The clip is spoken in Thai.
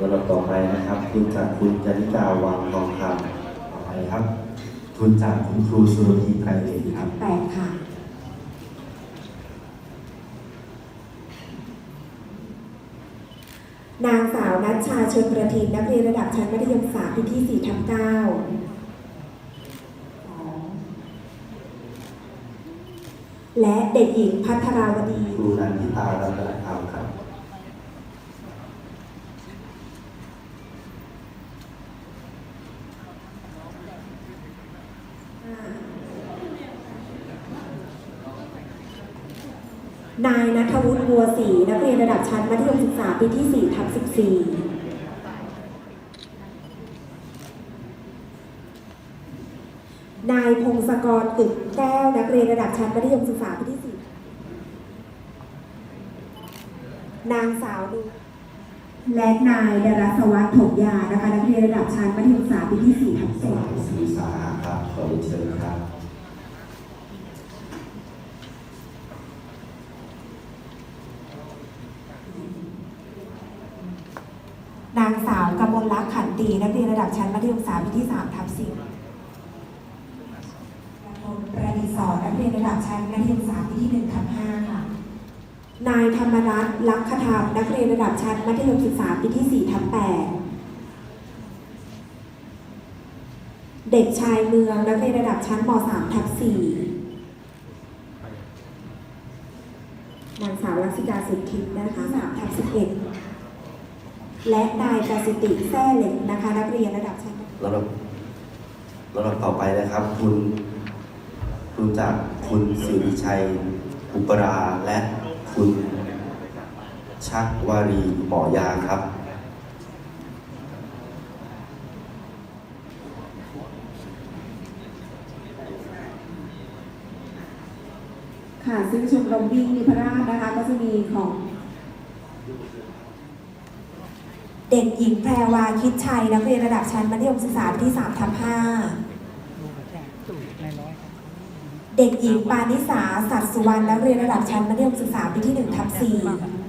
ลำดับต่อไปนะครับทุนจากคุณจนิกาวังทองคำต่อไปครับ ทุนจากคุณครูสุรพีไกรเดชครับแปดค่ะ นางสาวนัชชาชนประทินนักเรียนระดับชั้นมัธยมศึกษาปีที่สี่ทับเก้าและเด็กหญิงพัทราวดี ครูนันทิตารัตนธรรมครับ นายนัทวุฒิบัวศรีนักเรียนระดับชั้นมัธยมศึกษาปีที่4ทับ14นายพงศกรตึกแก้ว นักเรียนระดับชั้นมัธยมศึกษาปีที่4นางสาวนุและนายดรัสวัสดิ์ถมยานะคะนักเรียนระดับชั้นมัธยมศึกษาปีที่4ทับสวัสดีศรีสาครับขอเรียนเชิญครับ นางสาวกมลลักษณ์ขันตีนักเรียนระดับชั้นมัธยมศึกษาปีที่3ทับ10ประดิษฐ์สอนนักเรียนระดับชั้นมัธยมศึกษาปีที่ 1ทับ5ค่ะ นายธรรมรัตน์ลักขธรรมนักเรียนระดับชั้นมัธยมศึกษาปีที่4ทับ8เด็กชายเมืองนักเรียนระดับชั้นม 3 ทับ4นางสาวลักษิกาสุทธินนะคะ3ทับ11 และนายประสิทธิแท้เหล็กนะคะนักเรียนระดับชั้นลำดับลำดับต่อไปนะครับ คุณคุณจากคุณสิริชัยอุปราและคุณชักวารีหมอยาครับค่ะซึ่งชมรมวิ่งนิพราชนะคะ ก็จะมีของ เด็กหญิงแพรวาคิดชัยนักเรียนระดับชั้นมัธยมศึกษาปีที่3ทับ5เด็กหญิงปานิสาสัตสุวรรณนักเรียนระดับชั้นมัธยมศึกษาปีที่1ทับ4